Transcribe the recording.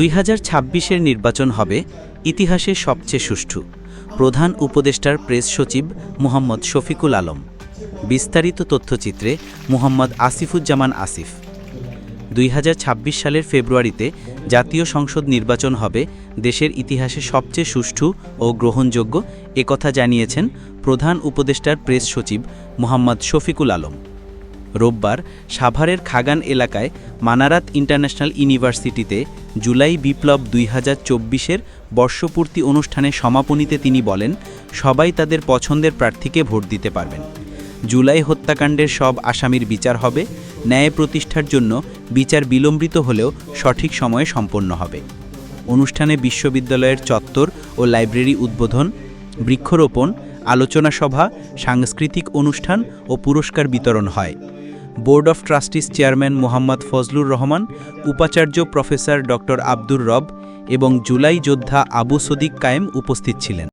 দুই হাজার নির্বাচন হবে ইতিহাসে সবচেয়ে সুষ্ঠু, প্রধান উপদেষ্টার প্রেস সচিব মোহাম্মদ শফিকুল আলম, বিস্তারিত তথ্যচিত্রে মোহাম্মদ আসিফুজ্জামান আসিফ। দুই হাজার ছাব্বিশ সালের ফেব্রুয়ারিতে জাতীয় সংসদ নির্বাচন হবে, দেশের ইতিহাসে সবচেয়ে সুষ্ঠু ও গ্রহণযোগ্য একথা জানিয়েছেন প্রধান উপদেষ্টার প্রেস সচিব মোহাম্মদ শফিকুল আলম। রোববার সাভারের খাগান এলাকায় মানারাত ইন্টারন্যাশনাল ইউনিভার্সিটিতে জুলাই বিপ্লব দুই হাজার চব্বিশের বর্ষপূর্তি অনুষ্ঠানে সমাপনীতে তিনি বলেন, সবাই তাদের পছন্দের প্রার্থীকে ভোট দিতে পারবেন। জুলাই হত্যাকাণ্ডের সব আসামির বিচার হবে, ন্যায় প্রতিষ্ঠার জন্য বিচার বিলম্বিত হলেও সঠিক সময়ে সম্পন্ন হবে। অনুষ্ঠানে বিশ্ববিদ্যালয়ের চত্বর ও লাইব্রেরি উদ্বোধন, বৃক্ষরোপণ, আলোচনা সভা, সাংস্কৃতিক অনুষ্ঠান ও পুরস্কার বিতরণ হয়। Board of trustees chairman Mohammad Fazlur Rahman, উপাচার্য প্রফেসর ডক্টর আব্দুর রব এবং জুলাই যোদ্ধা আবু সদিক কায়েম উপস্থিত ছিলেন।